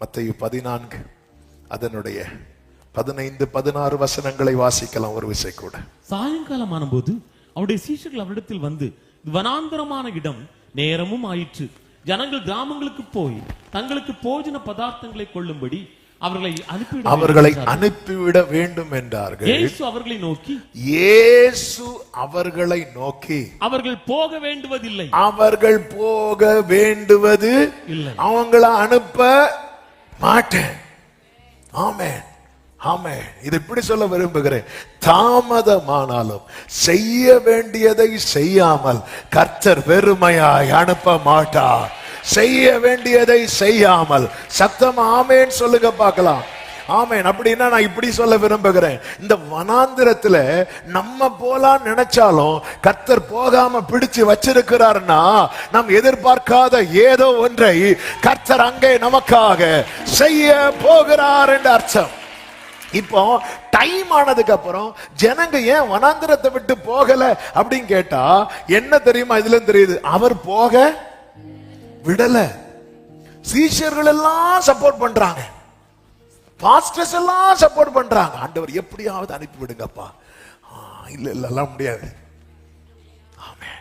மத்தேயு பதினான்கு அதனுடைய பதினைந்து பதினாறு வசனங்களை வாசிக்கலாம் ஒரு விசை கூட. சாயங்காலம் ஆனபோது அவருடைய சீஷர்கள் அவரிடத்தில் வந்து "இது வனாந்தரமான இடம் நேரமும் ஆயிற்று. ஜனங்கள் கிராமங்களுக்கு போய் தங்களுக்கு போஜன பதார்த்தங்களை கொள்ளும்படி அவர்களை அனுப்பிவிட அவர்களை. அனுப்பிவிட வேண்டும் என்றார்கள். இயேசு அவர்களை நோக்கி இயேசு அவர்களை நோக்கி அவர்கள் போக வேண்டுவதில்லை. அவர்கள் போக வேண்டுவது இல்லை. அவங்கள அனுப்ப மாட்டேன். ஆமென். ஆமென். இது இப்படி சொல்ல விரும்புகிறேன். தாமதமானாலும் செய்ய வேண்டியதை செய்யாமல் கர்த்தர் வெறுமையாய் அனுப்ப மாட்டார். செய்ய வேண்டியதை செய்யாமல் சத்தம் ஆமேன்னு சொல்லுங்க பார்க்கலாம். ஆமேன். அப்படின்னா நான் இப்படி சொல்ல விரும்புகிறேன். இந்த வனாந்திரத்துல நம்ம போலாம் நினைச்சாலும் கர்த்தர் போகாம பிடிச்சு வச்சிருக்கிறார்னா நாம் எதிர்பார்க்காத ஏதோ ஒன்றை கர்த்தர் அங்கே நமக்காக செய்ய போகிறார் என்று அர்த்தம். இப்போ டைம் ஆனதுக்கு அப்புறம் ஜனங்க ஏன் வனாந்திரத்தை விட்டு போகல அப்படின்னு கேட்டா என்ன தெரியுமா இதுல தெரியுது. அவர் போக விடல. சீஷர்கள் எல்லாம் சப்போர்ட் பண்றாங்க. பாஸ்டர்ஸ் எல்லாம் சப்போர்ட் பண்றாங்க. ஆண்டவர் எப்படியாவது அனுப்பி விடுங்கப்பா. ஆ, இல்ல இல்ல எல்லாம் முடியாது. ஆமென்.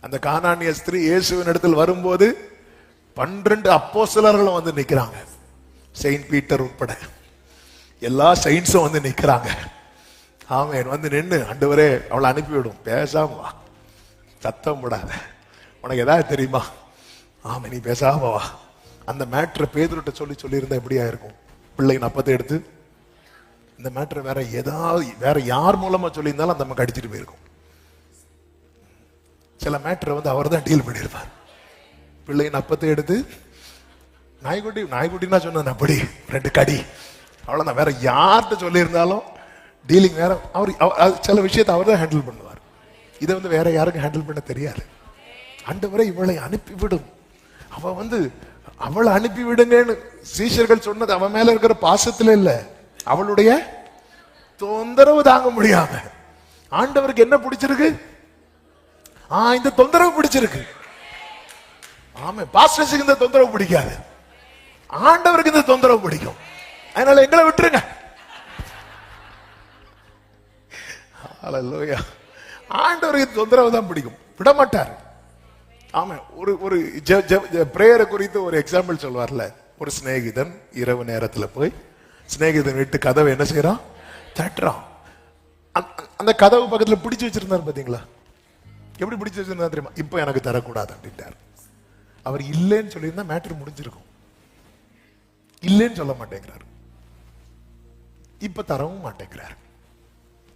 அந்த கானானிய ஸ்திரீ இயேசுவின் இடத்தில் வரும்போது பன்னிரண்டு அப்போஸ்தலர்களும் வந்து நிற்கிறாங்க செயின்ட் பீட்டர் உட்பட. எல்லா சயின்ஸும் வந்து நிற்கிறாங்க ஆமே வந்து நின்று அண்டவரே அவளை அனுப்பிவிடும் பேசாம வா. சத்தம் விடாத உனக்கு எதாவது தெரியுமா? ஆமே நீ பேசாம வா. அந்த மேட்ரை பேதுருட்ட சொல்லி சொல்லியிருந்தா எப்படியா இருக்கும்? பிள்ளைங்க அப்பத்தை எடுத்து இந்த மேட்ரு வேற ஏதாவது வேற யார் மூலமா சொல்லியிருந்தாலும் அந்த நமக்கு அடிச்சுட்டு போயிருக்கும். சில மேட்ரை வந்து அவர் தான் டீல் பண்ணியிருப்பார். பிள்ளைங்க அப்பத்தை எடுத்து நாய்க்குட்டி நாய்க்குட்டினா சொன்னது அப்படி ரெண்டு கடி. அவ்வளவுதான். வேற யார்கிட்ட சொல்லியிருந்தாலும் டீலிங் வேற அவர் சில விஷயத்தை அவர் தான் ஹேண்டில் பண்ணுவார். இதை வந்து வேற யாருக்கும் ஹேண்டில் பண்ண தெரியாது. ஆண்டவரை இவளை அனுப்பிவிடும். அவ வந்து அவளை அனுப்பி விடுங்கன்னு சீஷர்கள் சொன்னது அவன் மேல இருக்கிற பாசத்துல இல்ல. அவளுடைய தொந்தரவு தாங்க முடியாம. ஆண்டவருக்கு என்ன பிடிச்சிருக்கு? ஆஹ் இந்த தொந்தரவு பிடிச்சிருக்கு. ஆமா பாஸ்டர்ஸுக்கு இந்த தொந்தரவு பிடிக்காது. ஆண்டவருக்கு இந்த தொந்தரவு பிடிக்கும். அதனால எங்களை விட்டுருங்க. ஆண்டவருக்கு தொந்தரவு தான் பிடிக்கும். விட மாட்டார் ஆமாம் ஒரு ஒரு பிரேயரை குறித்து ஒரு எக்ஸாம்பிள் சொல்வார்ல. ஒரு சிநேகிதன் இரவு நேரத்தில் போய் சிநேகிதன் வீட்டு கதவை என்ன செய்யறான் தட்டுறான். அந்த- அந்த கதவு பக்கத்தில் பிடிச்சி வச்சிருந்தார் பார்த்தீங்களா எப்படி பிடிச்சி வச்சிருந்தா தெரியுமா? இப்போ எனக்கு தரக்கூடாது அப்படின்ட்டார். அவர் இல்லைன்னு சொல்லியிருந்தா மேட்ரு முடிஞ்சிருக்கும். இல்லைன்னு சொல்ல மாட்டேங்கிறார். இப்போ தரவும் மாட்டேங்கிறார்.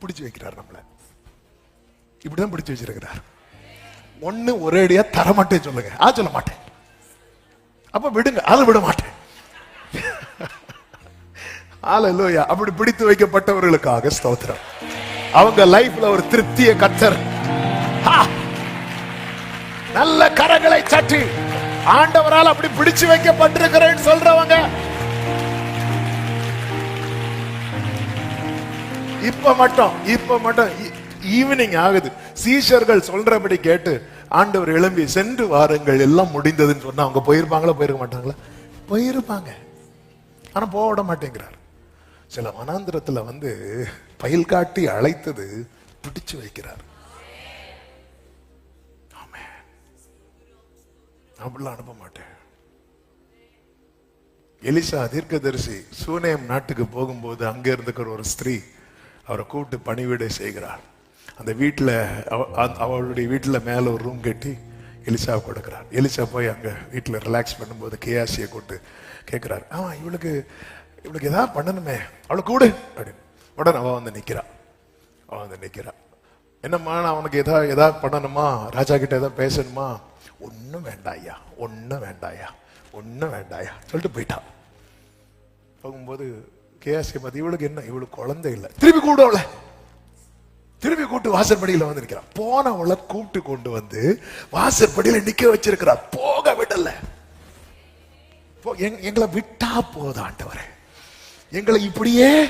பிடிச்சி வைக்கிறார் நம்மளை. இப்படிதான் பிடிச்சி வச்சிருக்கிறார். ஒண்ணு ஒரேடியா தர மாட்டேன் சொல்லுங்க. ஆ சொல்ல மாட்டேன். அப்ப விடுங்க அதை விட மாட்டேன். ஹalleluya அப்படி பிடித்து வைக்கப்பட்டவர்களுக்காக ஸ்தோத்திரம். அவங்க லைஃப்ல ஒரு திருப்திய கத்தர். நல்ல கரங்களை சற்றி ஆண்டவரால் அப்படி பிடிச்சு வைக்கப்பட்டிருக்கிறேன்னு சொல்றவங்க. இப்ப மட்டும் இப்ப மட்டும் ஈவினிங் ஆகுது. சீஷர்கள் சொல்றபடி கேட்டு ஆண்டவர் எழும்பி சென்று வாருங்கள் எல்லாம் முடிந்ததுன்னு சொன்னா அவங்க போயிருப்பாங்களா போயிருக்க மாட்டாங்களா? போயிருப்பாங்க. ஆனா போக விட மாட்டேங்கிறார். சில வனாந்திரத்துல வந்து பயில் காட்டி அழைத்தது பிடிச்சு வைக்கிறார். அப்படிலாம் அனுப்ப மாட்டேன். எலிசா தீர்க்கதரிசி சூனேம் நாட்டுக்கு போகும்போது அங்கே இருந்துக்கிற ஒரு ஸ்திரீ அவரை கூப்பிட்டு பணிவிடை செய்கிறார் அந்த வீட்டில் அவளுடைய வீட்டில் மேலே ஒரு ரூம் கட்டி எலிசா கொடுக்குறார் எலிசா போய் அங்கே வீட்டில் ரிலாக்ஸ் பண்ணும்போது கேஆசியை கூட்டு கேட்குறாரு. ஆமாம் இவளுக்கு இவளுக்கு எதாவது பண்ணணுமே. அவளை கூடு அப்படின்னு. உடனே அவள் வந்து நிற்கிறான் அவன் வந்து நிற்கிறான் என்னம்மா நான் அவனுக்கு எதா எதாவது பண்ணணுமா? ராஜா கிட்ட ஏதாவது பேசணுமா? ஒன்றும் வேண்டாயா ஒன்றும் வேண்டாயா ஒன்றும் வேண்டாயா சொல்லிட்டு போயிட்டான் போகும்போது கேஎஸ்கே பார்த்து இவளுக்கு என்ன? இவளுக்கு குழந்தை இல்லை. திருப்பி கூட அவளை. திரும்பி கூப்பிட்டு வாசற்படியில் வந்திருக்கிறார். போனவளை கூப்பிட்டு கொண்டு வந்து வாசற்படியில் நிக்க வச்சிருக்கிறார். போக விடல. எங்களை விட்டா போதும் ஆண்டவரே. எங்களை இப்படியே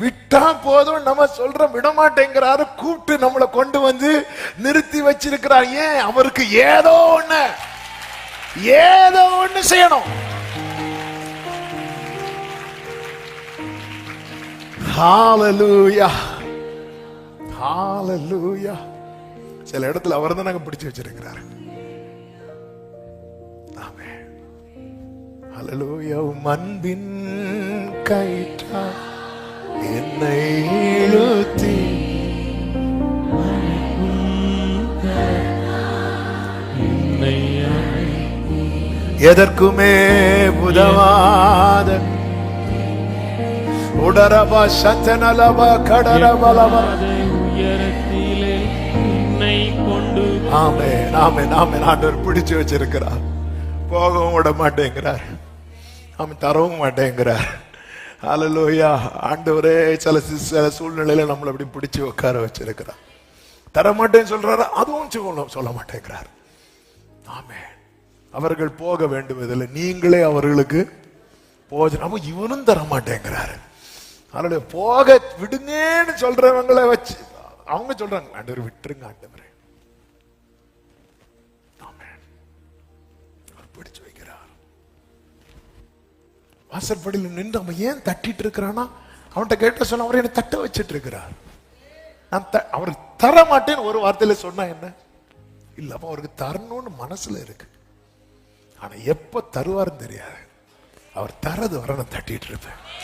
விட்டா போதும் நம்ம சொல்றோம் விடமாட்டேங்கிறாரு. கூப்பிட்டு நம்மளை கொண்டு வந்து நிறுத்தி வச்சிருக்கிறார். ஏன்? அவருக்கு ஏதோ ஒண்ணு. ஏதோ ஒண்ணு செய்யணும். Hallelujah. ஹாலலூயா சில இடத்துல அவர் தான் நாங்க பிடிச்சு வச்சிருக்கிறாரு. ஆமென். ஹalleluya உம் அன்பின் கயிற்றா என்னை இழுத்தி. எதற்குமே உதவாத உடரபா சத்தனலபா கடரபலபா அதை உயரத்திலே கொண்டு ஆமே நாமே நாமே ஆண்டவர் பிடிச்சு வச்சிருக்கிறார். போகவும் விட மாட்டேங்கிறார். அவன் தரவும் மாட்டேங்கிறார். அலலோயா ஆண்டவரே சில சில சூழ்நிலையில நம்மளை அப்படி பிடிச்சி உட்கார வச்சிருக்கிறார். தர மாட்டேன்னு சொல்றாரு அதுவும் சொல்ல சொல்ல மாட்டேங்கிறார். ஆமே அவர்கள் போக வேண்டும் இதில் நீங்களே அவர்களுக்கு போஜனம் இவனும் தர மாட்டேங்கிறாரு. அதனால போக விடுங்கன்னு சொல்றவங்களை வச்சு அவங்க சொல்றாங்க ஆண்டவர் விட்டுருங்க ஆண்டவர். அவர் பிடிச்சு வைக்கிறார். வாசற்படியில் நின்று அவன் ஏன் தட்டிட்டு இருக்கிறானா அவன்கிட்ட கேட்ட சொன்ன அவர் என்ன தட்ட வச்சிட்டு இருக்கிறார். நான் த- அவர் தர மாட்டேன்னு ஒரு வார்த்தையில சொன்னா என்ன? இல்ல அப்ப அவருக்கு தரணும்னு மனசுல இருக்கு. ஆனா எப்ப தருவாருன்னு தெரியாது. அவர் தரது வர நான் தட்டிட்டு இருப்பேன்.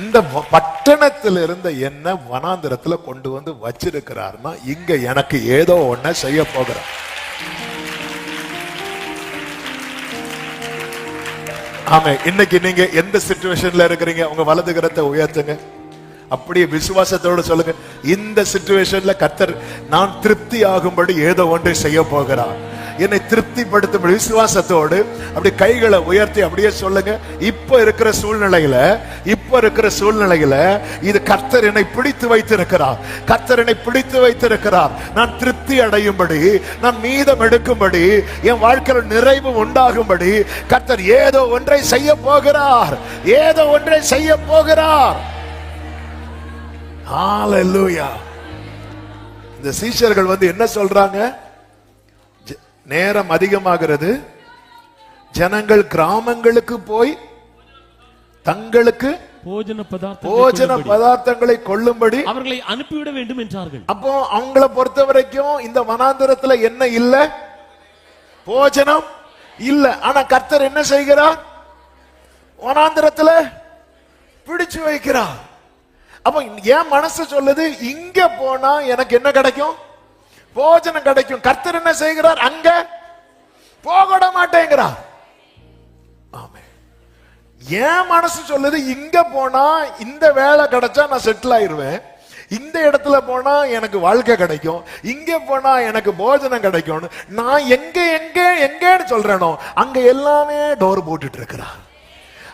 இந்த பட்டணத்தில் இருந்த என்ன வனாந்திரத்துல கொண்டு வந்து வச்சிருக்கிறாருன்னா இங்க எனக்கு ஏதோ ஒன்ன செய்ய போகிறார். ஆமே இன்னைக்கு நீங்க எந்த சிச்சுவேஷன்ல இருக்கிறீங்க? உங்க வலது கரத்தை உயர்த்துங்க. அப்படியே விசுவாசத்தோடு சொல்லுங்க. இந்த சிச்சுவேஷன்ல கத்தர் நான் திருப்தி ஆகும்படி ஏதோ ஒன்றை செய்ய போகிறார். என்னை திருப்திப்படுத்தும் விசுவாசத்தோடு அப்படி கைகளை உயர்த்தி அப்படியே சொல்லுங்க. இப்ப இருக்கிற சூழ்நிலையில இப்ப இருக்கிற சூழ்நிலையில இது கர்த்தர் என்னை பிடித்து வைத்திருக்கிறார். கர்த்தர் என்னை பிடித்து வைத்திருக்கிறார். நான் திருப்தி அடையும்படி நான் மீதம் எடுக்கும்படி என் வாழ்க்கையில் நிறைவு உண்டாகும்படி கர்த்தர் ஏதோ ஒன்றை செய்ய போகிறார். ஏதோ ஒன்றை செய்ய போகிறார். இந்த சீஷர்கள் வந்து என்ன சொல்றாங்க? நேரம் அதிகமாகிறது. ஜனங்கள் கிராமங்களுக்கு போய் தங்களுக்கு போஜன பதார்த்தங்களை கொள்ளும்படி. அவர்களை அனுப்பிவிட வேண்டும் என்றார்கள். அப்போ அவங்கள பொறுத்த வரைக்கும் இந்த வனாந்திரத்துல என்ன இல்ல? போஜனம் இல்ல. ஆனா கர்த்தர் என்ன செய்கிறார்? வனாந்திரத்துல பிடிச்சு வைக்கிறார். அப்ப என் மனசு சொல்லுது இங்க போனா எனக்கு என்ன கிடைக்கும்? போஜனம் கிடைக்கும். கர்த்தர் என்ன செய்கிறார்? அங்க போக விட மாட்டேங்கிறார். என் மனசு சொல்லுது இங்க போனா இந்த வேலை கிடைச்சா நான் செட்டில் ஆயிடுவேன் இந்த இடத்துல போனா எனக்கு வாழ்க்கை கிடைக்கும். இங்க போனா எனக்கு போஜனம் கிடைக்கும்னு நான் எங்க எங்க எங்கன்னு சொல்றேனோ அங்க எல்லாமே டோர் போட்டுட்டு இருக்கிறான்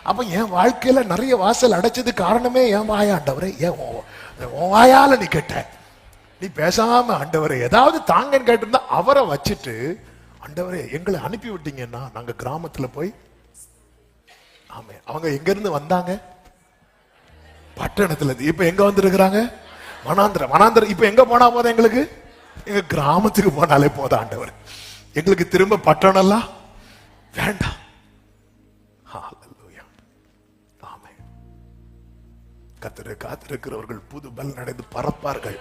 அப்ப என் வாழ்க்கையில நிறைய வாசல் அடைச்சது காரணமே என் வாயாண்டவரே ஏன் உன் வாயால நீ கேட்ட. நீ பேசாம ஆண்டவரே ஏதாவது தாங்கன்னு கேட்டிருந்தா அவரை வச்சுட்டு ஆண்டவரே எங்களை அனுப்பி விட்டீங்கன்னா நாங்க கிராமத்துல போய் ஆமே. அவங்க எங்க இருந்து வந்தாங்க? பட்டணத்துல இருந்து. இப்ப எங்க வந்திருக்கிறாங்க? மனாந்திர மனாந்திர இப்ப எங்க போனா போதும் எங்களுக்கு? எங்க கிராமத்துக்கு போனாலே போதும் ஆண்டவர். எங்களுக்கு திரும்ப பட்டணம் எல்லாம் வேண்டாம். ஹalleluya. காத்திருக்கிறவர்கள் புது பல் நடந்து பறப்பார்கள்.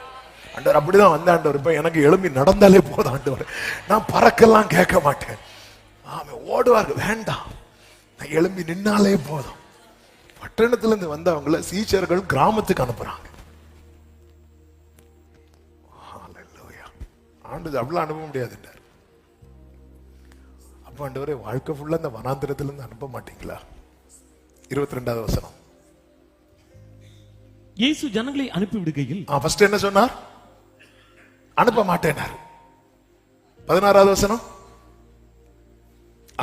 ஆண்டவர் அப்படிதான் வந்த ஆண்டவர். இப்ப எனக்கு எழும்பி நடந்தாலே போதும் ஆண்டவர். நான் பறக்கெல்லாம் கேட்க மாட்டேன். ஆமே ஓடுவார்கள். வேண்டாம். எழும்பி நின்னாலே போதும். பட்டணத்துல இருந்து வந்தவங்கள சீச்சர்கள் கிராமத்துக்கு அனுப்புறாங்க. ஆண்டது அவ்வளவு அனுப்ப முடியாதுன்றார். அப்ப ஆண்டவரே வாழ்க்கை ஃபுல்லா இந்த வனாந்திரத்துல இருந்து அனுப்ப மாட்டீங்களா? இருபத்தி ரெண்டாவது வசனம். இயேசு ஜனங்களை அனுப்பி விடுகையில் ஃபர்ஸ்ட் என்ன சொன்னார்? அனுப்ப மாட்டேனார் பதினாறாவது வசனம்.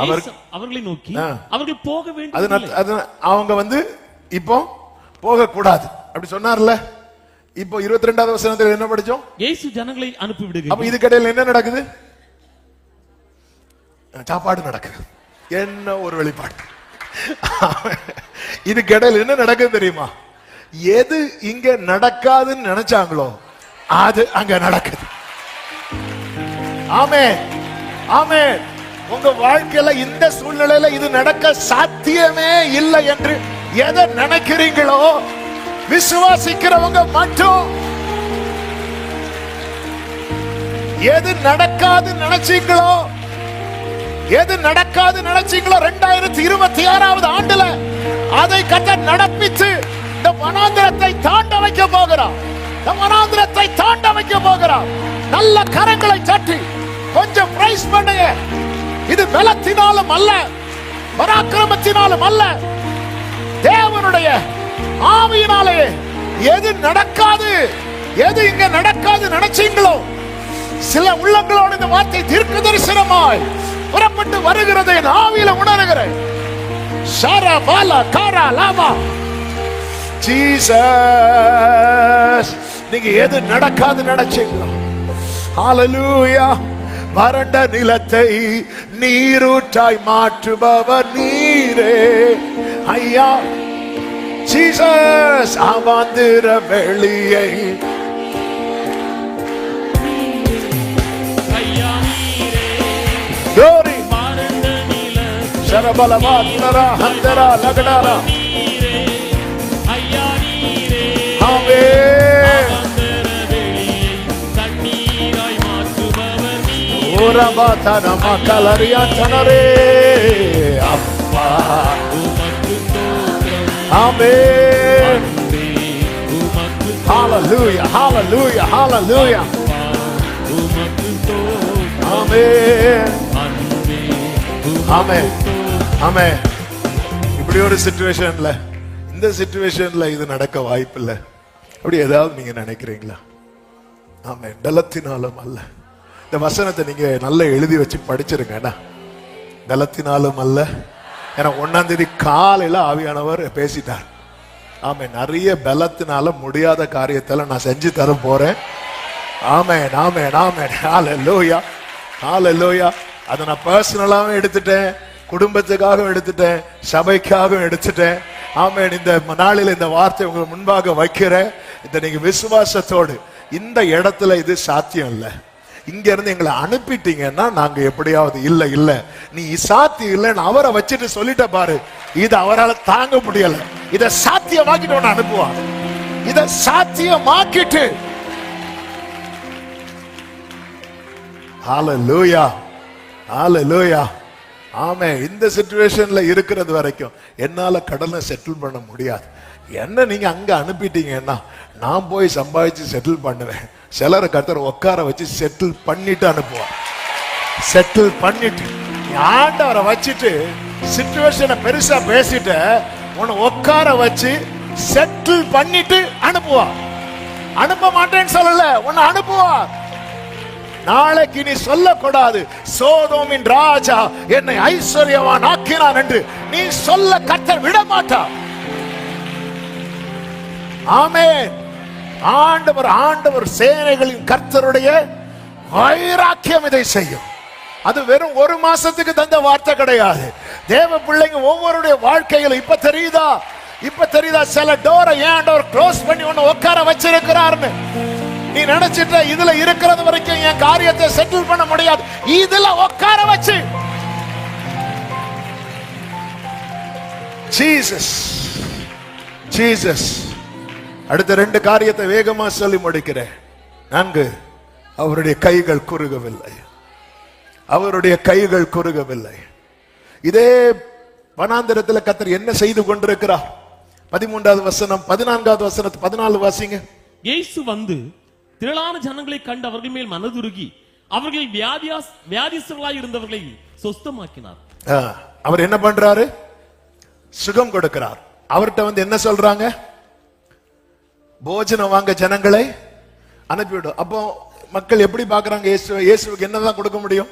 அவர் அவர்களை நோக்கி. அவர்கள் போக வேண்டும் அது அவங்க வந்து இப்போ போக கூடாது அப்படி சொன்னார்ல. இப்போ இருபத்தி ரெண்டாவது வசனத்தில் என்ன படிச்சோம்? இயேசு ஜனங்களை அனுப்பி அப்ப விடுகையில் இதுக்கடையில் என்ன நடக்குது? சாப்பாடு நடக்குது. என்ன ஒரு வெளிப்பாடு. இதுக்கிடையில் என்ன நடக்குது தெரியுமா? எது இங்க நடக்காதுன்னு நினைச்சாங்களோ அது அங்க நடக்குது. ஆமே ஆமே உங்க வாழ்க்கையில இந்த சூழ்நிலையில இது நடக்க சாத்தியமே இல்லை என்று எதை நினைக்கிறீங்களோ? விசுவாசிக்கிறவங்க மட்டும். எது நடக்காது நினைச்சீங்களோ? எது நடக்காது நினைச்சீங்களோ? ரெண்டாயிரத்தி இருபத்தி ஆறாவது ஆண்டுல அதை கட்ட நடப்பிச்சு இந்த வனாந்திரத்தை தாண்ட வைக்க போகிறார். இந்த வனாந்திரத்தை தாண்ட வைக்க போகிறார். நல்ல கரங்களை தட்டி கொஞ்சம் பிரைஸ் பண்ணுங்க இது பலத்தினாலும் அல்ல பராக்கிரமத்தினாலும் அல்ல. தேவனுடைய ஆவியினாலே எது நடக்காது எது இங்க நடக்காது நினைச்சீங்களோ? சில உள்ளங்களோடு இந்த வார்த்தை தீர்க்க தரிசனமாய் புறப்பட்டு வருகிறது என் ஆவியில உணர்கிறேன். சாரா பாலா காரா லாமா ஜீசஸ் நீங்க எது நடக்காது நினைச்சீங்களோ? ஹalleluya வறண்ட நிலத்தை நீரூற்றாய் மாற்றுபவர் நீரே. ஐயா ஜீசஸ் அவாந்திர வெளியை. கோரி சரபலவா துணரா ஹந்தரா லகடாரா. ஆமே ஓரபாத்தன மக்களறியா சனரே அப்பா Amen. Hallelujah, hallelujah, hallelujah. Amen. Amen. Amen. இப்படி ஒரு சுச்சுவேஷன்ல இந்த சுச்சுவேஷன்ல இது நடக்க வாய்ப்பில்லை அப்படி ஏதாவது நீங்க நினைக்கிறீங்களா ஆமாம் டலத்தினாலும் அல்ல இந்த வசனத்தை நீங்க நல்லா எழுதி வச்சு படிச்சிருங்க என்ன பலத்தினாலும் அல்ல. ஏன்னா ஒன்னாம் தேதி காலையில ஆவியானவர் பேசிட்டார். ஆமே நிறைய பலத்தினால முடியாத காரியத்தெல்லாம் நான் செஞ்சு தர போறேன். நாமே ஆமென் லோயா ஹalleluya லோயா அதை நான் பர்சனலாகவும் எடுத்துட்டேன். குடும்பத்துக்காகவும் எடுத்துட்டேன். சபைக்காகவும் எடுத்துட்டேன். ஆமென். இந்த நாளில் இந்த வார்த்தை உங்களுக்கு முன்பாக வைக்கிறேன். இந்த நீங்க விசுவாசத்தோடு இந்த இடத்துல இது சாத்தியம் இல்லை. இங்க இருந்து எங்களை அனுப்பிட்டீங்கன்னா நாங்க எப்படியாவது இல்ல இல்ல நீ சாத்தி இல்லைன்னு அவரை வச்சுட்டு சொல்லிட்ட பாரு. இது அவரால் தாங்க முடியல. இத சாத்தியமாக்கிட்டு உன்னை அனுப்புவான். இத சாத்தியமாக்கிட்டு. ஹalleluya ஹalleluya ஆமே இந்த சுச்சுவேஷன்ல இருக்கிறது வரைக்கும் என்னால கடனை செட்டில் பண்ண முடியாது. என்ன நீங்க அங்க அனுப்பிட்டீங்கன்னா நான் போய் சம்பாதிச்சு செட்டில் பண்ணுவேன். சிலரை கத்தர் உட்கார வச்சு செட்டில் பண்ணிட்டு அனுப்புவார். செட்டில் பண்ணிட்டு. ஆண்டவரை வச்சுட்டு சிச்சுவேஷனை பெருசா பேசிட்ட உன்னை உட்கார வச்சு செட்டில் பண்ணிட்டு அனுப்புவா அனுப்ப மாட்டேன்னு சொல்லல உன்னை அனுப்புவா நாளைக்கு நீ சொல்லக்கூடாது சோதோமின் ராஜா என்னை ஐஸ்வர்யவான் ஆக்கினான் என்று நீ சொல்ல கத்த விட மாட்டா ஆமேன். ஆண்டவர் ஆண்டவர் சேனைகளின் கர்த்தருடைய வைராக்கியம் இதை செய்யும். அது வெறும் ஒரு மாசத்துக்கு தந்த வார்த்தை கிடையாது. தேவ பிள்ளைங்க ஒவ்வொருடைய வாழ்க்கையில இப்ப தெரியுதா? இப்ப தெரியுதா? சில டோரை ஏன் ஆண்டவர் க்ளோஸ் பண்ணி ஒன்னு உட்கார வச்சிருக்கிறாருன்னு நீ நினைச்சிட்ட இதுல இருக்கிறது வரைக்கும் என் காரியத்தை செட்டில் பண்ண முடியாது. இதுல உட்கார வச்சு. ஜீசஸ் ஜீசஸ் அடுத்த ரெண்டு காரியத்தை வேகமா சொல்லி முடிக்கிறேன். நான்கு. அவருடைய கைகள் குறுகவில்லை. அவருடைய கைகள் குறுகவில்லை. இதே வனாந்திரத்தில் கத்தர் என்ன செய்து கொண்டிருக்கிறார்? பதிமூன்றாவது வசனம் பதினான்காவது வசனத்து பதினாலு வாசிங்க. இயேசு வந்து திரளான ஜனங்களை கண்டு அவர்கள் மேல் மனதுருகி அவர்கள் வியாதியாஸ் வியாதிஸ்தர்களாய் இருந்தவர்களை சொஸ்தமாக்கினார். அவர் என்ன பண்றாரு? சுகம் கொடுக்கிறார். அவர்கிட்ட வந்து என்ன சொல்றாங்க? போஜனம் வாங்க ஜனங்களை அனுப்பிவிடும் அப்போ மக்கள் எப்படி பார்க்குறாங்க? இயேசு இயேசுவுக்கு என்னதான் கொடுக்க முடியும்?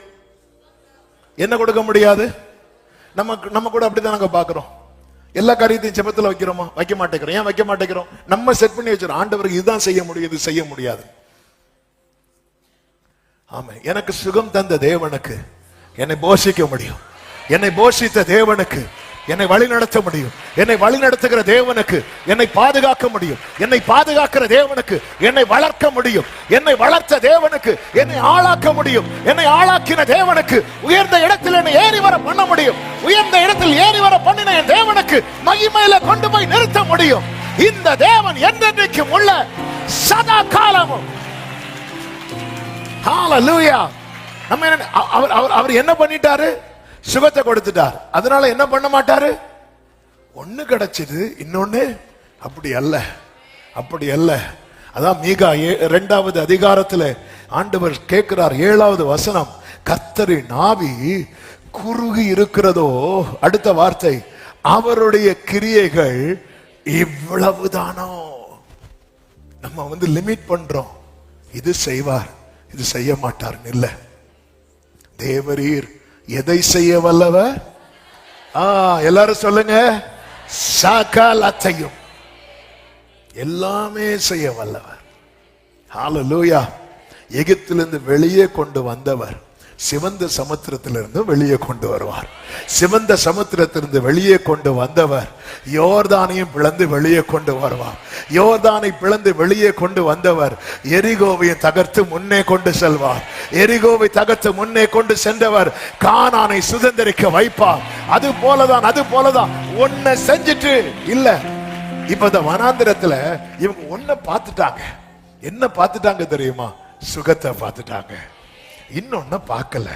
என்ன கொடுக்க முடியாது? நம்ம நம்ம கூட அப்படிதான் நாங்க பார்க்குறோம். எல்லா காரியத்தையும் ஜெபத்துல வைக்கிறோமா? வைக்க மாட்டேங்கிறோம். ஏன் வைக்க மாட்டேங்கிறோம்? நம்ம செட் பண்ணி வச்சிடும் ஆண்டவருக்கு இதுதான் செய்ய முடியும் செய்ய முடியாது. ஆமா எனக்கு சுகம் தந்த தேவனுக்கு என்னை போஷிக்க முடியும். என்னை போஷித்த தேவனுக்கு என்னை வழி நடத்த முடியும். என்னை வழி நடத்துகிற தேவனுக்கு என்னை பாதுகாக்க முடியும். என்னை பாதுகாக்கிற தேவனுக்கு என்னை வளர்க்க முடியும். என்னை வளர்த்த தேவனுக்கு என்னை ஆளாக்க முடியும். என்னை ஆளாக்கின தேவனுக்கு உயர்ந்த இடத்தில் என்னை ஏறி வர பண்ண முடியும். உயர்ந்த இடத்தில் ஏறி வர பண்ணின என் தேவனுக்கு மகிமையில கொண்டு போய் நிறுத்த முடியும். இந்த தேவன் என்றென்றைக்கும் உள்ள சதா காலமும். ஹalleluya நம்ம அவர் அவர் அவர் என்ன பண்ணிட்டாரு? சுகத்தை கொடுத்துட்டார். அதனால என்ன பண்ண மாட்டாரு? ஒன்னு கிடைச்சது இன்னொன்னு அப்படி அல்ல. அப்படி அல்ல. அதான் மீகா ஏ- இரண்டாவது அதிகாரத்துல ஆண்டவர் கேட்கிறார் ஏழாவது வசனம் கத்தரி நாவி குறுகி இருக்கிறதோ? அடுத்த வார்த்தை அவருடைய கிரியைகள் இவ்வளவுதானோ? நம்ம வந்து லிமிட் பண்றோம். இது செய்வார் இது செய்ய மாட்டார்னு இல்ல. தேவரீர் எதை செய்ய வல்லவ எல்லாரும் சொல்லுங்க. சகலத்தையும் எல்லாமே செய்ய வல்லவர். ஹalleluya எகிப்திலிருந்து வெளியே கொண்டு வந்தவர். சிவந்த சமுத்திரத்திலிருந்து வெளியே கொண்டு வருவார். சிவந்த சமுத்திரத்திலிருந்து வெளியே கொண்டு வந்தவர் யோர்தானையும் பிளந்து வெளியே கொண்டு வருவார். யோர்தானை பிளந்து வெளியே கொண்டு வந்தவர் எரிகோவையும் தகர்த்து முன்னே கொண்டு செல்வார். எரிகோவை தகர்த்து முன்னே கொண்டு சென்றவர் கானானை சுதந்திரிக்க வைப்பார். அது போலதான் அது போலதான். ஒன்ன செஞ்சுட்டு இல்ல இப்ப இந்த வனாந்திரத்துல இவங்க ஒன்ன பார்த்துட்டாங்க. என்ன பார்த்துட்டாங்க தெரியுமா? சுகத்தை பார்த்துட்டாங்க. இன்னொன்னு பார்க்கல.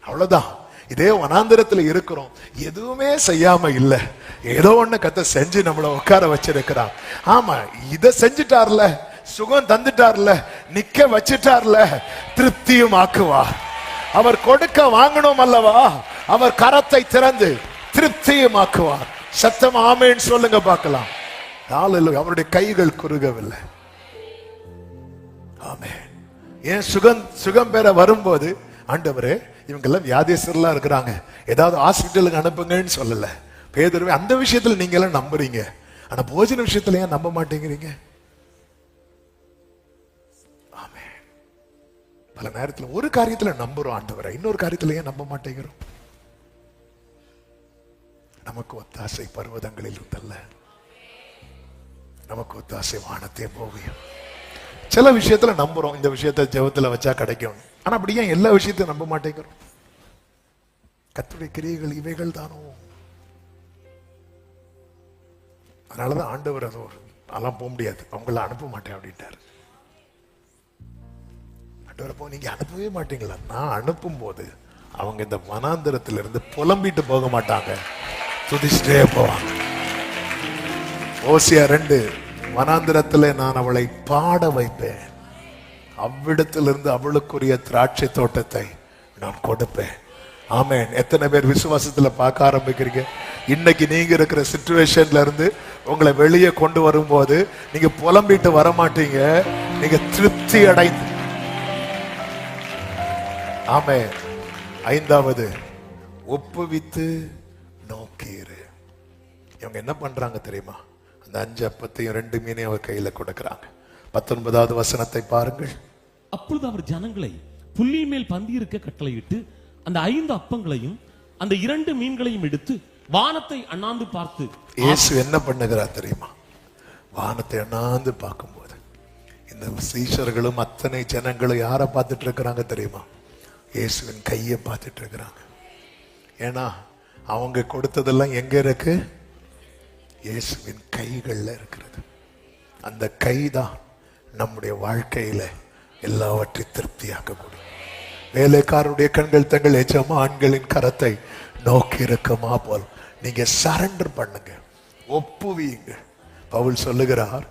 அவ்வளவுதான். இதே வனாந்திரத்துல இருக்கிறோம். எதுவுமே செய்யாம இல்ல. ஏதோ ஒண்ணு கத்த செஞ்சு நம்மள உட்கார வச்சிருக்கிறான். ஆமா இத செஞ்சுட்டார்ல. சுகம் தந்துட்டார்ல. நிக்க வச்சிட்டார்ல. திருப்தியும் ஆக்குவார் அவர் கொடுக்க வாங்கணும் அல்லவா? அவர் கரத்தை திறந்து திருப்தியும் ஆக்குவார் சத்தம் ஆமேன்னு சொல்லுங்க பார்க்கலாம். அவருடைய கைகள் குறுகவில்லை. ஆமே ஏன் சுகம் சுகம் பெற வரும்போது ஆண்டவரே இவங்கெல்லாம் வியாதேசர்லாம் இருக்கிறாங்க. ஏதாவது ஹாஸ்பிட்டலுக்கு அனுப்புங்கன்னு சொல்லல. பேதருவே அந்த விஷயத்துல நீங்க எல்லாம் நம்புறீங்க. ஆனா போஜன விஷயத்துல ஏன் நம்ப மாட்டேங்கிறீங்க? ஆமே பல நேரத்தில் ஒரு காரியத்துல நம்புறோம் ஆண்டவரை இன்னொரு காரியத்துல ஏன் நம்ப மாட்டேங்கிறோம்? நமக்கு ஒத்தாசை பர்வதங்களில் இருந்தல்ல. நமக்கு ஒத்தாசை வானத்தே போவியும் சில விஷயத்துல நம்புறோம். இந்த விஷயத்த ஜெபத்துல வச்சா கிடைக்கும் ஆனா அப்படி ஏன் எல்லா விஷயத்தையும் நம்ப மாட்டேங்கிறோம். கத்துடைய கிரியைகள் இவைகள் தானோ? அதனாலதான் ஆண்டவர் அது ஒரு அதெல்லாம் போக முடியாது. அவங்கள அனுப்ப மாட்டேன் அப்படின்ட்டாரு. ஆண்டவரை போ நீங்க அனுப்பவே மாட்டீங்களா? நான் அனுப்பும் போது அவங்க இந்த வனாந்திரத்திலிருந்து புலம்பிட்டு போக மாட்டாங்க. துதிச்சுட்டே போவாங்க ஓசியா ரெண்டு. வனாந்திரத்திலே நான் அவளை பாட வைப்பேன். அவ்விடத்திலிருந்து அவளுக்குரிய திராட்சை தோட்டத்தை நான் கொடுப்பேன். ஆமேன். எத்தனை பேர் விசுவாசத்துல பார்க்க ஆரம்பிக்கிறீங்க? இன்னைக்கு நீங்க இருக்கிற சுச்சுவேஷன்ல இருந்து உங்களை வெளியே கொண்டு வரும்போது நீங்க புலம்பிட்டு வர மாட்டீங்க நீங்க திருப்தி அடைந்து. ஆமே ஐந்தாவது ஒப்புவித்து நோக்கீரு. இவங்க என்ன பண்றாங்க தெரியுமா? அந்த அஞ்சு அப்பத்தையும் ரெண்டு மீனையும் அவர் கையில கொடுக்கறாங்க. பத்தொன்பதாவது வசனத்தை பாருங்கள். அப்பொழுது அவர் ஜனங்களை புல்லின் மேல் பந்தி இருக்க கட்டளையிட்டு அந்த ஐந்து அப்பங்களையும் அந்த இரண்டு மீன்களையும் எடுத்து வானத்தை அண்ணாந்து பார்த்து இயேசு என்ன பண்ணுகிறார் தெரியுமா? வானத்தை அண்ணாந்து பார்க்கும்போது இந்த சீஷர்களும் அத்தனை ஜனங்களும் யாரை பார்த்துட்டு இருக்கிறாங்க தெரியுமா? இயேசுவின் கையை பார்த்துட்டு இருக்கிறாங்க. ஏன்னா அவங்க கொடுத்ததெல்லாம் எங்க இருக்கு? இயேசுவின் கைகளில் இருக்கிறது. அந்த கைதான் நம்முடைய வாழ்க்கையில எல்லாவற்றையும் திருப்தியாக்கக்கூடும் வேலைக்காரருடைய கண்கள் தங்கள் எஜமா ஆண்களின் கரத்தை நோக்கி இருக்குமா போல் நீங்க சரண்டர் பண்ணுங்க. ஒப்புவீங்க பவுல் சொல்லுகிறார்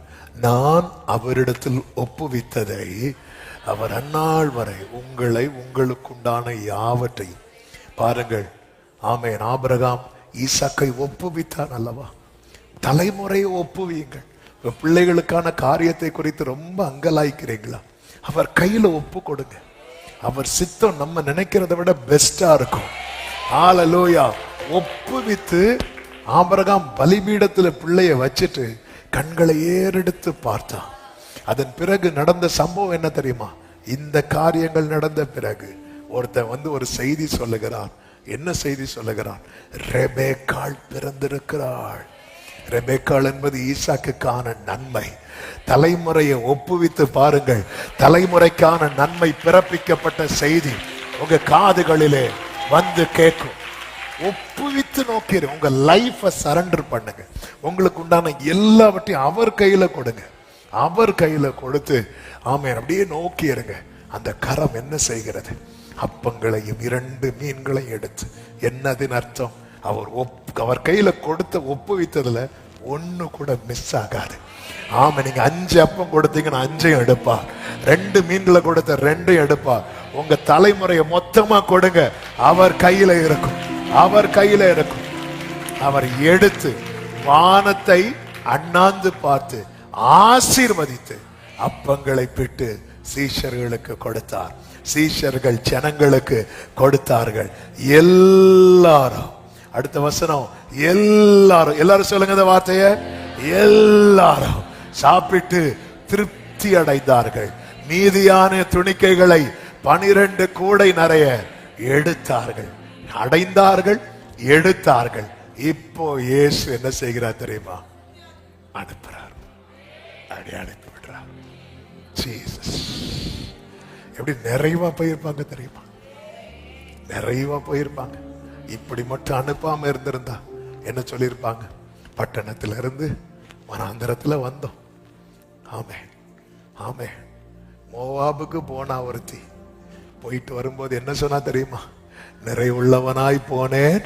நான் அவரிடத்தில் ஒப்புவித்ததை அவர் அந்நாள் வரை உங்களை உங்களுக்குண்டான யாவற்றையும். பாருங்கள் ஆமேன். ஆபிரகாம் ஈசாக்கை ஒப்புவித்தான் அல்லவா? தலைமுறையை ஒப்புவீங்கள் பிள்ளைகளுக்கான காரியத்தை குறித்து ரொம்ப அங்கலாய்க்கிறீங்களா? அவர் கையில ஒப்பு கொடுங்க. அவர் சித்தம் நம்ம நினைக்கிறத விட பெஸ்டா இருக்கும். ஆலலோயா ஒப்புவித்து ஆபரகாம் பலிபீடத்துல பிள்ளைய வச்சுட்டு கண்களை ஏறெடுத்து பார்த்தான் அதன் பிறகு நடந்த சம்பவம் என்ன தெரியுமா? இந்த காரியங்கள் நடந்த பிறகு ஒருத்தன் வந்து ஒரு செய்தி சொல்லுகிறான். என்ன செய்தி சொல்லுகிறான்? ரெபேக்காள் பிறந்திருக்கிறாள். ரெபேக்காள் என்பது ஈசாக்குக்கான நன்மை. தலைமுறையை ஒப்புவித்து பாருங்கள். தலைமுறைக்கான நன்மை பிறப்பிக்கப்பட்ட செய்தி உங்க காதுகளிலே வந்து கேட்கும். ஒப்புவித்து நோக்கிடு உங்க லைஃபை சரண்டர் பண்ணுங்க. உங்களுக்கு உண்டான எல்லாவற்றையும் அவர் கையில கொடுங்க. அவர் கையில கொடுத்து ஆமே அப்படியே நோக்கி இருங்க. அந்த கரம் என்ன செய்கிறது? அப்பங்களையும் இரண்டு மீன்களையும் எடுத்து என்னதின் அர்த்தம்? அவர் ஒப் அவர் கையில கொடுத்த ஒப்புவித்ததுல ஒண்ணு கூட மிஸ் ஆகாது. ஆமாம் நீங்க அஞ்சு அப்பம் கொடுத்தீங்கன்னா அஞ்சையும் எடுப்பார் ரெண்டு மீன்களை கொடுத்த ரெண்டையும் எடுப்பார் உங்க தலைமுறையை மொத்தமா கொடுங்க. அவர் கையில இருக்கும். அவர் கையில இருக்கும். அவர் எடுத்து வானத்தை அண்ணாந்து பார்த்து ஆசீர்வதித்து அப்பங்களை பிட்டு சீஷர்களுக்கு கொடுத்தார். சீஷர்கள் ஜனங்களுக்கு கொடுத்தார்கள். எல்லாரும் அடுத்த வசனம் எல்லாரும் எல்லாரும் சொல்லுங்க இந்த வார்த்தைய. எல்லாரும் சாப்பிட்டு திருப்தி அடைந்தார்கள். மீதியான துணிக்கைகளை பனிரெண்டு கூடை நிறைய எடுத்தார்கள். அடைந்தார்கள் எடுத்தார்கள். இப்போ இயேசு என்ன செய்கிறார் தெரியுமா? அனுப்புறார். அப்படி அனுப்பி விடுறார். ஜீசஸ். எப்படி நிறைவா போயிருப்பாங்க தெரியுமா? நிறைவா போயிருப்பாங்க. இப்படி மட்டும் அனுப்பாம இருந்திருந்தா என்ன சொல்லியிருப்பாங்க? பட்டணத்துல இருந்து மனாந்திரத்துல வந்தோம். ஆமே ஆமே மோவாபுக்கு போனா ஒருத்தி. போயிட்டு வரும்போது என்ன சொன்னா தெரியுமா? நிறைவுள்ளவனாய் போனேன்.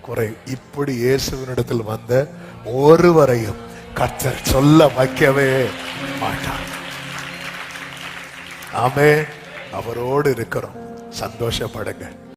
குறை இப்படி இயேசுவினிடத்தில் வந்த ஒருவரையும் கர்த்தர் சொல்ல வைக்கவே மாட்டார். ஆமே அவரோடு இருக்கிறோம். சந்தோஷப்படுங்க.